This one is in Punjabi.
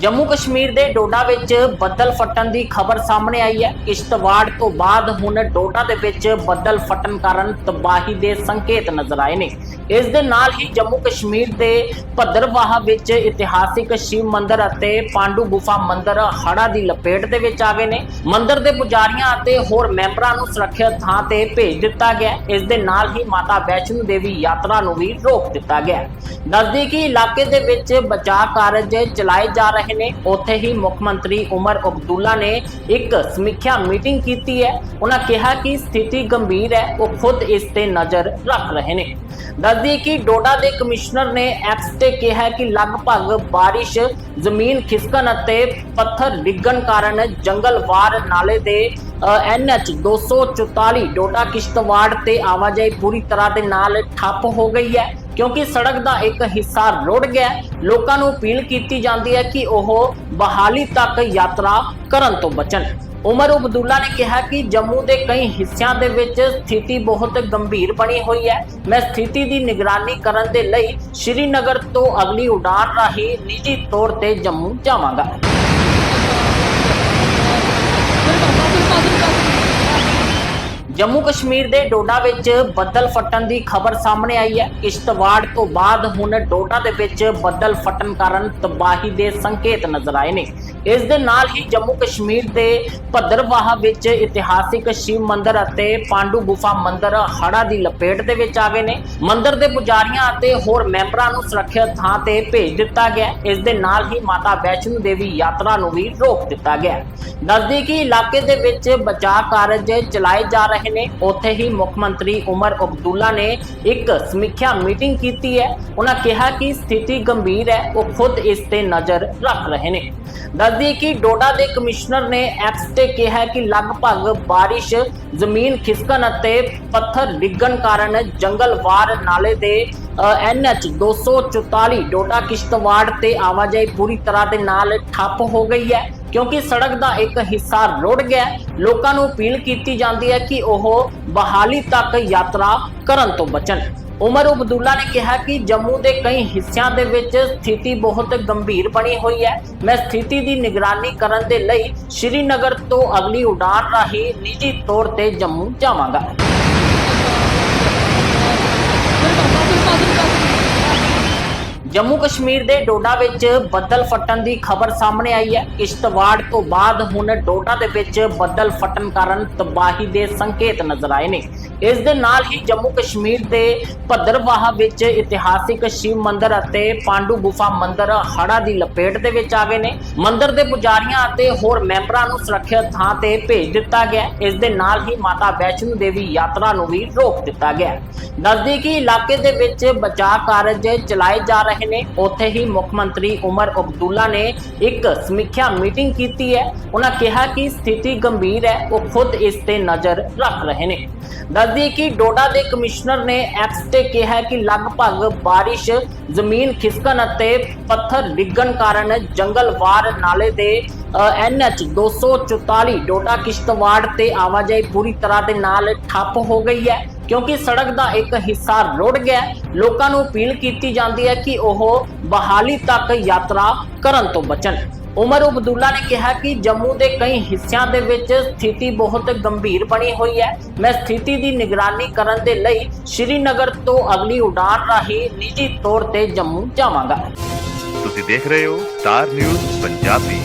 ਜੰਮੂ ਕਸ਼ਮੀਰ ਦੇ ਡੋਡਾ ਵਿੱਚ ਬੱਦਲ ਫਟਣ ਦੀ ਖਬਰ ਸਾਹਮਣੇ ਆਈ ਹੈ। ਕਿਸ਼ਤਵਾੜ ਤੋਂ ਬਾਅਦ ਹੁਣ ਡੋਡਾ ਦੇ ਵਿੱਚ ਬੱਦਲ ਫਟਣ ਕਾਰਨ ਤਬਾਹੀ ਦੇ ਸੰਕੇਤ ਨਜ਼ਰ ਆਏ ਨੇ। ਇਸ ਦੇ ਨਾਲ ਹੀ ਜੰਮੂ ਕਸ਼ਮੀਰ ਦੇ ਭਦਰਵਾਹ ਵਿੱਚ ਇਤਿਹਾਸਿਕ ਸ਼ਿਵ ਮੰਦਿਰ ਅਤੇ ਪਾਂਡੂ ਗੁਫਾ ਮੰਦਿਰ ਹੜ੍ਹਾਂ ਦੀ ਲਪੇਟ ਦੇ ਵਿੱਚ ਆ ਗਏ ਨੇ। ਮੰਦਿਰ ਦੇ ਪੁਜਾਰੀਆਂ ਅਤੇ ਹੋਰ ਮੈਂਬਰਾਂ ਨੂੰ ਸੁਰੱਖਿਅਤ ਥਾਂ ਤੇ ਭੇਜ ਦਿੱਤਾ ਗਿਆ। ਇਸ ਦੇ ਨਾਲ ਹੀ ਮਾਤਾ ਵੈਸ਼ਨੋ ਦੇਵੀ ਯਾਤਰਾ ਨੂੰ ਵੀ ਰੋਕ ਦਿੱਤਾ ਗਿਆ। ਹੈ। ਨਜ਼ਦੀਕੀ ਇਲਾਕੇ ਦੇ ਵਿੱਚ ਬਚਾਅ ਕਾਰਜ ਚਲਾਏ ਜਾ ਰਹੇ ਨੇ ਉੱਥੇ ਹੀ ਮੁੱਖ ਮੰਤਰੀ ਉਮਰ ਅਬਦੁੱਲਾ ਨੇ ਇੱਕ ਸਮੀਖਿਆ ਮੀਟਿੰਗ ਕੀਤੀ ਹੈ। ਉਹਨਾਂ ਕਿਹਾ ਕਿ ਸਥਿਤੀ ਗੰਭੀਰ ਹੈ, ਉਹ ਖੁਦ ਇਸ ਤੇ ਨਜ਼ਰ ਰੱਖ ਰਹੇ ਨੇ। ਦੱਸਦੀ ਕਿ ਡੋਡਾ ਦੇ ਕਮਿਸ਼ਨਰ ਨੇ ਐਕਸ ਤੇ ਕਿਹਾ ਕਿ ਲਗਭਗ ਬਾਰਿਸ਼, ਜ਼ਮੀਨ ਖਿਸਕਣ ਅਤੇ ਪੱਥਰ ਡਿੱਗਣ ਕਾਰਨ ਜੰਗਲਵਾਰ ਨਾਲੇ ਦੇ ਐਨਐਚ 244 ਡੋਡਾ ਕਿਸ਼ਤਵਾੜ ਤੇ ਆਵਾਜਾਈ ਪੂਰੀ ਤਰ੍ਹਾਂ ਦੇ ਨਾਲ ਠੱਪ ਹੋ ਗਈ ਹੈ। ਕਿਉਂਕਿ ਸੜਕ ਦਾ ਇੱਕ ਹਿੱਸਾ ਰੁੜ ਗਿਆ ਲੋਕਾਂ ਨੂੰ ਅਪੀਲ ਕੀਤੀ ਜਾਂਦੀ ਹੈ ਕਿ ਉਹ ਬਹਾਲੀ ਤੱਕ ਯਾਤਰਾ ਕਰਨ ਤੋਂ ਬਚਣ। ਉਮਰ ਅਬਦੁੱਲਾ ਨੇ ਕਿਹਾ ਕਿ ਜੰਮੂ ਦੇ ਕਈ ਹਿੱਸਿਆਂ ਦੇ ਵਿੱਚ ਸਥਿਤੀ ਬਹੁਤ ਗੰਭੀਰ ਬਣੀ ਹੋਈ ਹੈ। ਮੈਂ ਸਥਿਤੀ ਦੀ ਨਿਗਰਾਨੀ ਕਰਨ ਦੇ ਲਈ ਸ਼੍ਰੀਨਗਰ ਤੋਂ ਅਗਲੀ ਉਡਾਨ ਰਾਹੀਂ ਨਿੱਜੀ ਤੌਰ ਤੇ ਜੰਮੂ ਜਾਵਾਂਗਾ। ਜੰਮੂ ਕਸ਼ਮੀਰ ਦੇ ਡੋਡਾ ਵਿੱਚ ਬੱਦਲ ਫਟਣ ਦੀ ਖਬਰ ਸਾਹਮਣੇ ਆਈ ਹੈ। ਕਿਸ਼ਤਵਾੜ ਤੋਂ ਬਾਅਦ ਹੁਣ ਡੋਡਾ ਦੇ ਵਿੱਚ ਬੱਦਲ ਫਟਣ ਕਾਰਨ ਤਬਾਹੀ ਦੇ ਸੰਕੇਤ ਨਜ਼ਰ ਆਏ ਨੇ। ਇਸ ਦੇ ਨਾਲ ਹੀ ਜੰਮੂ ਕਸ਼ਮੀਰ ਦੇ ਭਦਰਵਾਹ ਵਿੱਚ ਇਤਿਹਾਸਿਕ ਸ਼ਿਵ ਮੰਦਿਰ ਅਤੇ ਪਾਂਡੂ ਗੁਫਾ ਮੰਦਿਰ ਹੜ੍ਹਾਂ ਦੀ ਲਪੇਟ ਦੇ ਵਿੱਚ ਆ ਗਏ ਨੇ। ਮੰਦਿਰ ਦੇ ਪੁਜਾਰੀਆਂ ਅਤੇ ਹੋਰ ਮੈਂਬਰਾਂ ਨੂੰ ਸੁਰੱਖਿਅਤ ਥਾਂ ਤੇ ਭੇਜ ਦਿੱਤਾ ਗਿਆ ਹੈ। ਇਸ ਦੇ ਨਾਲ ਹੀ ਮਾਤਾ ਵੈਸ਼ਨੋ ਦੇਵੀ ਯਾਤਰਾ ਨੂੰ ਵੀ ਰੋਕ ਦਿੱਤਾ ਗਿਆ ਦੱਸਦੀ ਕਿ ਇਲਾਕੇ ਦੇ ਵਿੱਚ ਬਚਾਅ ਕਾਰਜ ਚਲਾਏ ਜਾ ਰਹੇ ਨੇ। ਉੱਥੇ ਹੀ ਮੁੱਖ ਮੰਤਰੀ ਉਮਰ ਅਬਦੁੱਲਾ ਨੇ ਇੱਕ ਸਮੀਖਿਆ ਮੀਟਿੰਗ ਕੀਤੀ ਹੈ। ਉਹਨਾਂ ਕਿਹਾ ਕਿ ਸਥਿਤੀ ਗੰਭੀਰ ਹੈ। ਉਹ ਖੁਦ ਇਸ ਤੇ ਨਜ਼ਰ ਰੱਖ ਰਹੇ ਨੇ। ਦੱਸ ਦੱਸਦੀ ਕਿ ਡੋਡਾ ਦੇ ਕਮਿਸ਼ਨਰ ਨੇ ਐਕਸ ਤੇ ਕਿਹਾ ਕਿ ਲਗਭਗ ਬਾਰਿਸ਼, ਜ਼ਮੀਨ ਖਿਸਕਣ ਅਤੇ ਪੱਥਰ ਡਿੱਗਣ ਕਾਰਨ ਜੰਗਲਵਾਰ ਨਾਲੇ ਦੇ ਐਨਐਚ 244 ਡੋਡਾ ਕਿਸ਼ਤਵਾੜ ਤੇ ਆਵਾਜਾਈ ਪੂਰੀ ਤਰ੍ਹਾਂ ਦੇ ਨਾਲ ਠੱਪ ਹੋ ਗਈ ਹੈ ਕਿਉਂਕਿ ਸੜਕ ਦਾ ਇੱਕ ਹਿੱਸਾ ਰੁੜ ਗਿਆ ਲੋਕਾਂ ਨੂੰ ਅਪੀਲ ਕੀਤੀ ਜਾਂਦੀ ਹੈ ਕਿ ਉਹ ਬਹਾਲੀ ਤੱਕ ਯਾਤਰਾ ਕਰਨ ਤੋਂ ਬਚਣ। ਉਮਰ ਅਬਦੁੱਲਾ ਨੇ ਕਿਹਾ ਕਿ ਜੰਮੂ ਦੇ ਕਈ ਹਿੱਸਿਆਂ ਦੇ ਵਿੱਚ ਸਥਿਤੀ ਬਹੁਤ ਗੰਭੀਰ ਬਣੀ ਹੋਈ ਹੈ। ਮੈਂ ਸਥਿਤੀ ਦੀ ਨਿਗਰਾਨੀ ਕਰਨ ਦੇ ਲਈ ਸ਼੍ਰੀਨਗਰ ਤੋਂ ਅਗਲੀ ਉਡਾਨ ਰਾਹੀਂ ਨਿੱਜੀ ਤੌਰ ਤੇ ਜੰਮੂ ਜਾਵਾਂਗਾ। ਜੰਮੂ ਕਸ਼ਮੀਰ ਦੇ ਡੋਡਾ ਵਿੱਚ ਬੱਦਲ ਫਟਣ ਦੀ ਖਬਰ ਸਾਹਮਣੇ ਆਈ ਹੈ। ਕਿਸ਼ਤਵਾੜ ਤੋਂ ਬਾਅਦ ਹੁਣ ਡੋਡਾ ਦੇ ਵਿੱਚ ਬੱਦਲ ਫਟਣ ਕਾਰਨ ਤਬਾਹੀ ਦੇ ਸੰਕੇਤ ਨਜ਼ਰ ਆਏ ਨੇ। ਇਸ ਦੇ ਨਾਲ ਹੀ ਜੰਮੂ ਕਸ਼ਮੀਰ ਦੇ ਭਦਰਵਾਹ ਵਿੱਚ ਇਤਿਹਾਸਿਕ ਸ਼ਿਵ ਮੰਦਿਰ ਅਤੇ ਪਾਂਡੂ ਗੁਫਾ ਮੰਦਿਰ ਹੜ੍ਹਾਂ ਦੀ ਲਪੇਟ ਦੇ ਵਿੱਚ ਆ ਗਏ ਨੇ। ਮੰਦਿਰ ਦੇ ਪੁਜਾਰੀਆਂ ਅਤੇ ਹੋਰ ਮੈਂਬਰਾਂ ਨੂੰ ਸੁਰੱਖਿਅਤ ਥਾਂ ਤੇ ਭੇਜ ਦਿੱਤਾ ਗਿਆ। ਇਸ ਦੇ ਨਾਲ ਹੀ ਮਾਤਾ ਵੈਸ਼ਨੋ ਦੇਵੀ ਯਾਤਰਾ ਨੂੰ ਵੀ ਰੋਕ ਦਿੱਤਾ ਗਿਆ। ਦੱਸਦੀ ਕਿ ਇਲਾਕੇ ਦੇ ਵਿੱਚ ਬਚਾਅ ਕਾਰਜ ਚਲਾਏ ਜਾ ਰਹੇ ਨੇ। ਉੱਥੇ ਹੀ ਮੁੱਖ ਮੰਤਰੀ ਉਮਰ ਅਬਦੁੱਲਾ ਨੇ ਇੱਕ ਸਮੀਖਿਆ ਮੀਟਿੰਗ ਕੀਤੀ ਹੈ। ਉਹਨਾਂ ਕਿਹਾ ਕਿ ਸਥਿਤੀ ਗੰਭੀਰ ਹੈ। ਉਹ ਖੁਦ ਇਸ ਤੇ ਨਜ਼ਰ ਰੱਖ ਰਹੇ ਨੇ। ਦੱਸਦੀ ਕਿ ਡੋਡਾ ਦੇ ਕਮਿਸ਼ਨਰ ਨੇ ਐਕਸ ਤੇ ਕਿਹਾ ਕਿ ਲਗਭਗ ਬਾਰਿਸ਼, ਜ਼ਮੀਨ ਖਿਸਕਣ ਅਤੇ ਪੱਥਰ ਡਿੱਗਣ ਕਾਰਨ ਜੰਗਲਵਾਰ ਨਾਲੇ ਦੇ ਐਨਐਚ 244 ਡੋਡਾ ਕਿਸ਼ਤਵਾੜ ਤੇ ਆਵਾਜਾਈ ਪੂਰੀ ਤਰ੍ਹਾਂ ਦੇ ਨਾਲ ਠੱਪ ਹੋ ਗਈ ਹੈ, ਕਿਉਂਕਿ ਸੜਕ ਦਾ ਇੱਕ ਹਿੱਸਾ ਰੁੜ ਗਿਆ ਲੋਕਾਂ ਨੂੰ ਅਪੀਲ ਕੀਤੀ ਜਾਂਦੀ ਹੈ ਕਿ ਉਹ ਬਹਾਲੀ ਤੱਕ ਯਾਤਰਾ ਕਰਨ ਤੋਂ ਬਚਣ। ਉਮਰ ਅਬਦੁੱਲਾ ਨੇ ਕਿਹਾ ਕਿ ਜੰਮੂ ਦੇ ਕਈ ਹਿੱਸਿਆਂ ਦੇ ਵਿੱਚ ਸਥਿਤੀ ਬਹੁਤ ਗੰਭੀਰ ਬਣੀ ਹੋਈ ਹੈ। ਮੈਂ ਸਥਿਤੀ ਦੀ ਨਿਗਰਾਨੀ ਕਰਨ ਦੇ ਲਈ ਸ਼੍ਰੀਨਗਰ ਤੋਂ ਅਗਲੀ ਉਡਾਨ ਰਾਹੀਂ ਨਿੱਜੀ ਤੌਰ ਤੇ ਜੰਮੂ ਜਾਵਾਂਗਾ। ਤੁਸੀਂ ਦੇਖ ਰਹੇ ਹੋ ਸਟਾਰ ਨਿਊਜ਼ ਪੰਜਾਬੀ।